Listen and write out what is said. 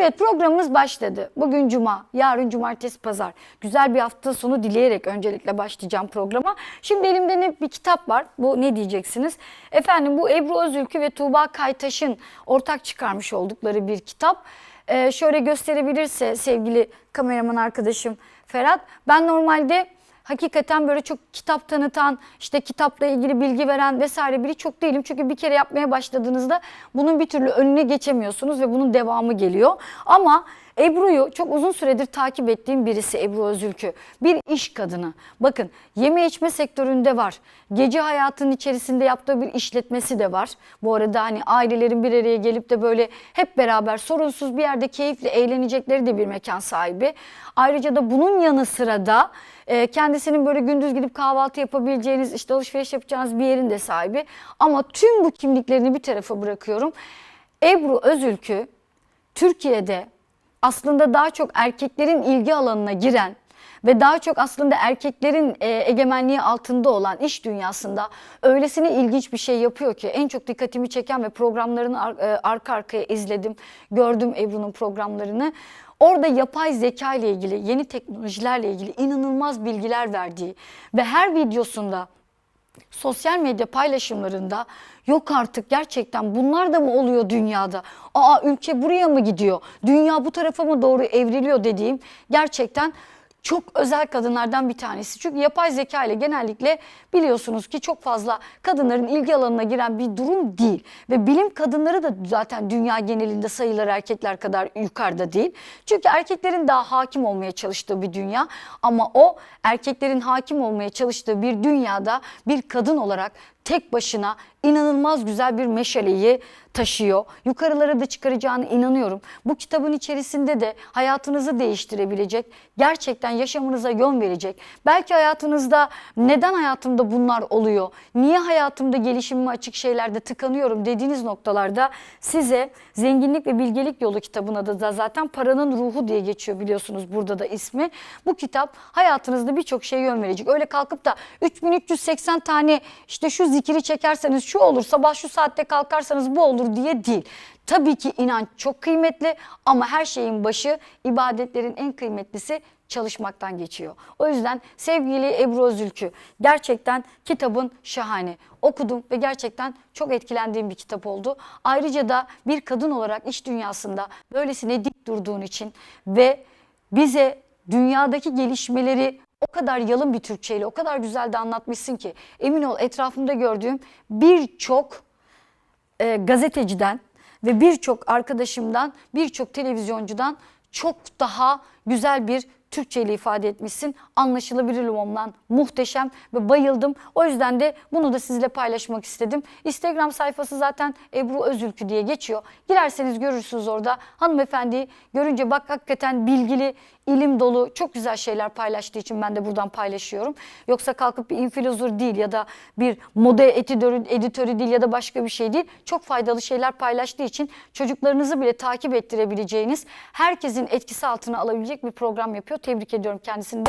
Evet programımız başladı. Bugün cuma, yarın cumartesi pazar. Güzel bir hafta sonu dileyerek öncelikle başlayacağım programa. Şimdi elimde ne bir kitap var. Bu ne diyeceksiniz? Efendim bu Ebru Özülkü ve Tuğba Kaytaş'ın ortak çıkarmış oldukları bir kitap. Ee, şöyle gösterebilirse sevgili kameraman arkadaşım Ferhat. Ben normalde hakikaten böyle çok kitap tanıtan, işte kitapla ilgili bilgi veren vesaire biri çok değilim. Çünkü bir kere yapmaya başladığınızda bunun bir türlü önüne geçemiyorsunuz ve bunun devamı geliyor. Ama Ebru'yu çok uzun süredir takip ettiğim birisi Ebru Özülkü. Bir iş kadını. Bakın yeme içme sektöründe var. Gece hayatının içerisinde yaptığı bir işletmesi de var. Bu arada hani ailelerin bir araya gelip de böyle hep beraber sorunsuz bir yerde keyifle eğlenecekleri de bir mekan sahibi. Ayrıca da bunun yanı sıra da e, kendisinin böyle gündüz gidip kahvaltı yapabileceğiniz, işte alışveriş yapacağınız bir yerin de sahibi. Ama tüm bu kimliklerini bir tarafa bırakıyorum. Ebru Özülkü Türkiye'de aslında daha çok erkeklerin ilgi alanına giren ve daha çok aslında erkeklerin e, egemenliği altında olan iş dünyasında öylesine ilginç bir şey yapıyor ki en çok dikkatimi çeken ve programlarını ar- e, arka arkaya izledim, gördüm Ebru'nun programlarını. Orada yapay zeka ile ilgili, yeni teknolojilerle ilgili inanılmaz bilgiler verdiği ve her videosunda sosyal medya paylaşımlarında yok artık gerçekten bunlar da mı oluyor dünyada? Aa ülke buraya mı gidiyor? Dünya bu tarafa mı doğru evriliyor dediğim gerçekten çok özel kadınlardan bir tanesi. Çünkü yapay zeka ile genellikle biliyorsunuz ki çok fazla kadınların ilgi alanına giren bir durum değil. Ve bilim kadınları da zaten dünya genelinde sayılar erkekler kadar yukarıda değil. Çünkü erkeklerin daha hakim olmaya çalıştığı bir dünya. Ama o erkeklerin hakim olmaya çalıştığı bir dünyada bir kadın olarak tek başına inanılmaz güzel bir meşaleyi taşıyor. Yukarılara da çıkaracağına inanıyorum. Bu kitabın içerisinde de hayatınızı değiştirebilecek, gerçekten yaşamınıza yön verecek. Belki hayatınızda neden hayatımda bunlar oluyor? Niye hayatımda gelişimime açık şeylerde tıkanıyorum dediğiniz noktalarda size Zenginlik ve Bilgelik Yolu kitabına da da zaten paranın ruhu diye geçiyor biliyorsunuz burada da ismi. Bu kitap hayatınızda birçok şeye yön verecek. Öyle kalkıp da 3380 tane işte şu zikiri çekerseniz şu olur, sabah şu saatte kalkarsanız bu olur diye değil. Tabii ki inanç çok kıymetli ama her şeyin başı ibadetlerin en kıymetlisi çalışmaktan geçiyor. O yüzden sevgili Ebru Özülkü gerçekten kitabın şahane. Okudum ve gerçekten çok etkilendiğim bir kitap oldu. Ayrıca da bir kadın olarak iş dünyasında böylesine dik durduğun için ve bize dünyadaki gelişmeleri o kadar yalın bir Türkçeyle o kadar güzel de anlatmışsın ki. Emin ol etrafımda gördüğüm birçok e, gazeteciden ve birçok arkadaşımdan, birçok televizyoncudan çok daha güzel bir Türkçe ile ifade etmişsin. Anlaşılabilir olman muhteşem ve bayıldım. O yüzden de bunu da sizinle paylaşmak istedim. Instagram sayfası zaten Ebru Özülkü diye geçiyor. Girerseniz görürsünüz orada. Hanımefendiyi görünce bak hakikaten bilgili, ilim dolu çok güzel şeyler paylaştığı için ben de buradan paylaşıyorum. Yoksa kalkıp bir influencer değil ya da bir moda editörü, editörü değil ya da başka bir şey değil. Çok faydalı şeyler paylaştığı için çocuklarınızı bile takip ettirebileceğiniz, herkesin etkisi altına alabilecek bir program yapıyor. Tebrik ediyorum kendisini.